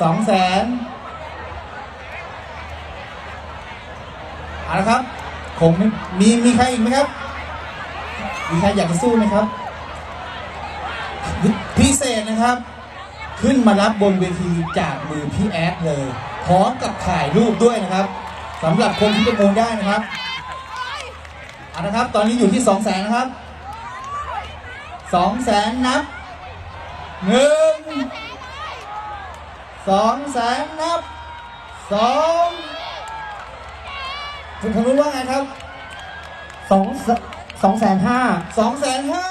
สองแสนเอาละครับคงไม่มีมีใครอีกไหมครับ มีใครอยากจะสู้ไหมครับ พิเศษนะครับ ขึ้นมารับบนเวทีจากมือพี่แอดเลยพร้อมกับถ่ายรูปด้วยนะครับสำหรับคนที่ประมูลได้นะครับเอานะครับตอนนี้อยู่ที่สองแสนนะครับสองแสนนับหนึ่ง สองแสนนับสองคุณพนุว่าไงครับสองสองแสนห้าสองแสนห้า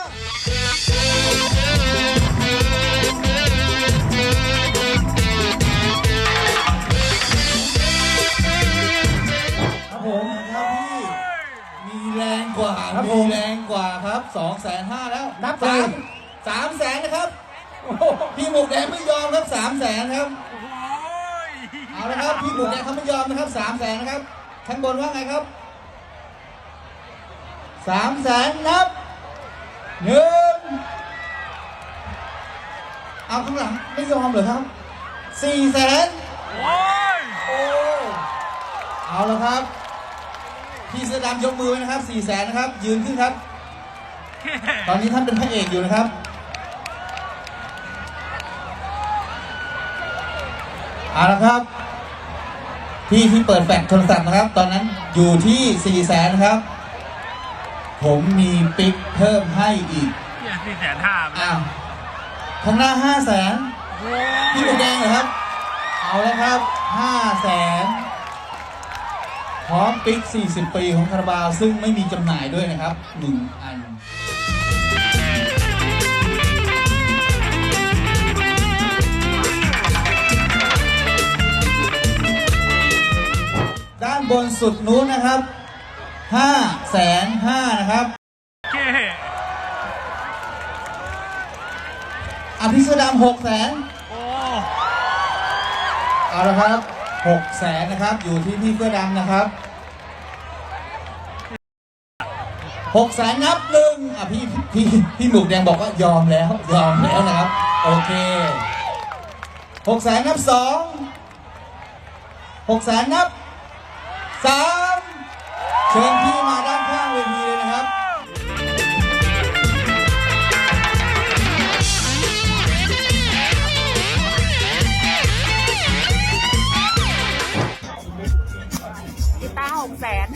ครับผมครับพี่มีแรงกว่ามีแรงกว่าครับสองแสนห้าแล้วนับสาสามมสามแสนนะครับ พี่หมูแดงไม่ยอมครับสามแสนครับเอาละครับพี่หมูแดงเขาไม่ยอมนะครับสามแสนนะครับข้างบนว่าไงครับสามแสนนับหนึ่งเอาข้างหลังไม่ยอมเหรอครับสี่แสนโอ้เอาละครับ พี่เสื้อดำยกมือไว้นะครับสี่แสนนะครับ ยืนขึ้นครับ ตอนนี้ท่านเป็นพระเอกอยู่นะครับ เอาละครับ ที่ที่เปิดแฟลชโทรศัพท์นะครับ ตอนนั้นอยู่ที่4ี่แสนนะครับ ผมมีปิ๊กเพิ่มให้อีกเนี่ยสี่แสนห้าไปแล้วอ้าวข้างหน้า5 0 0แสนพี่หมูแดงเหรอครับ เอาแล้วครับ5 0 0แสนพร้อมปิ๊ก 40 ปีของคาราบาว ซึ่งไม่มีจำหน่ายด้วยนะครับ 1 อัน สุดนู้นนะครับห้าแสนห้านะครับอเคอภิสดามหกแสนเอาละครับหกแสนนะครับ อยู่ที่พี่เสื้อดำนะครับหกแสนนับหนึ่งอะพี่พี่พี่หมูกแดงบอกว่ายอมแล้ว ยอมแล้วนะครับ โอเคหกแสนนับสองหกแสนนับ สามเชิญพี่มาด้านข้างเวทีเลยนะครับกีตาร์หกแสน